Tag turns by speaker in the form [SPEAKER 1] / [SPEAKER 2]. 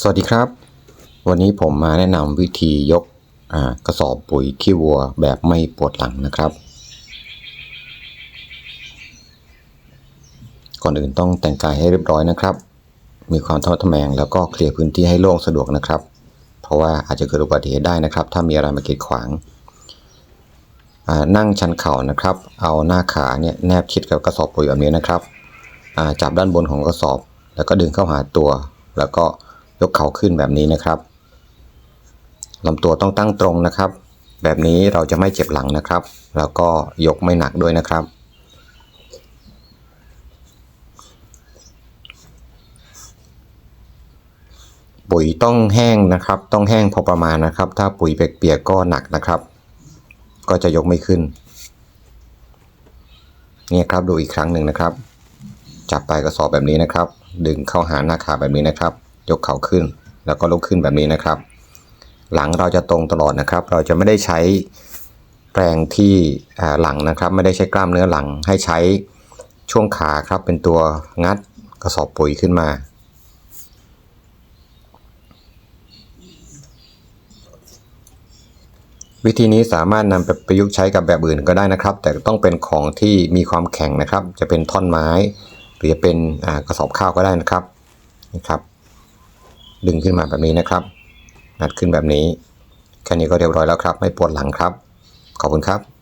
[SPEAKER 1] สวัสดีครับ วันนี้ผมมาแนะนำวิธียกกระสอบปุ๋ยขี้วัวแบบไม่ปวดหลังนะครับ ก่อนอื่นต้องแต่งกายให้เรียบร้อยนะครับ มีความทอดทแมงแล้วก็เคลียร์พื้นที่ให้โล่งสะดวกนะครับ เพราะว่าอาจจะเกิดอุบัติเหตุได้นะครับ ถ้ามีอะไรมากีดขวางนั่งชันเข่านะครับ เอาหน้าขาเนี่ยแนบชิดกับกระสอบปุ๋ยแบบนี้นะครับจับด้านบนของกระสอบ แล้วก็ดึงเข้าหาตัว แล้วก็ กเข่าขึ้นแบบนี้นะครับลำตัวต้องตั้งตรงนะครับ แบบนี้เราจะไม่เจ็บหลังนะครับ แล้วก็ยกไม่หนักด้วยนะครับ ปุ๋ยต้องแห้งนะครับ ต้องแห้งพอประมาณนะครับ ถ้าปุ๋ยเปียกๆก็หนักนะครับ ก็จะยกไม่ขึ้นเนี่ยครับดูอีกครั้งหนึ่งนะครับ จับปลายกระสอบแบบนี้นะครับ ดึงเข้าหาหน้าขาแบบนี้นะครับ ยกเข่าขึ้น แล้วก็ลุกขึ้นแบบนี้นะครับ หลังเราจะตรงตลอดนะครับ เราจะไม่ได้ใช้แปรงที่หลังนะครับ ไม่ได้ใช้กล้ามเนื้อหลังให้ใช้ช่วงขาครับเป็นตัวงัดกระสอบปุ๋ยขึ้นมา วิธีนี้สามารถนำไปประยุกต์ใช้กับแบบอื่นก็ได้นะครับ แต่ต้องเป็นของที่มีความแข็งนะครับ จะเป็นท่อนไม้ หรือจะเป็นกระสอบข้าวก็ได้นะครับนะครับ ดึงขึ้นมาแบบนี้นะครับงัดขึ้นแบบนี้ แค่นี้ก็เรียบร้อยแล้วครับ ไม่ปวดหลังครับ ขอบคุณครับ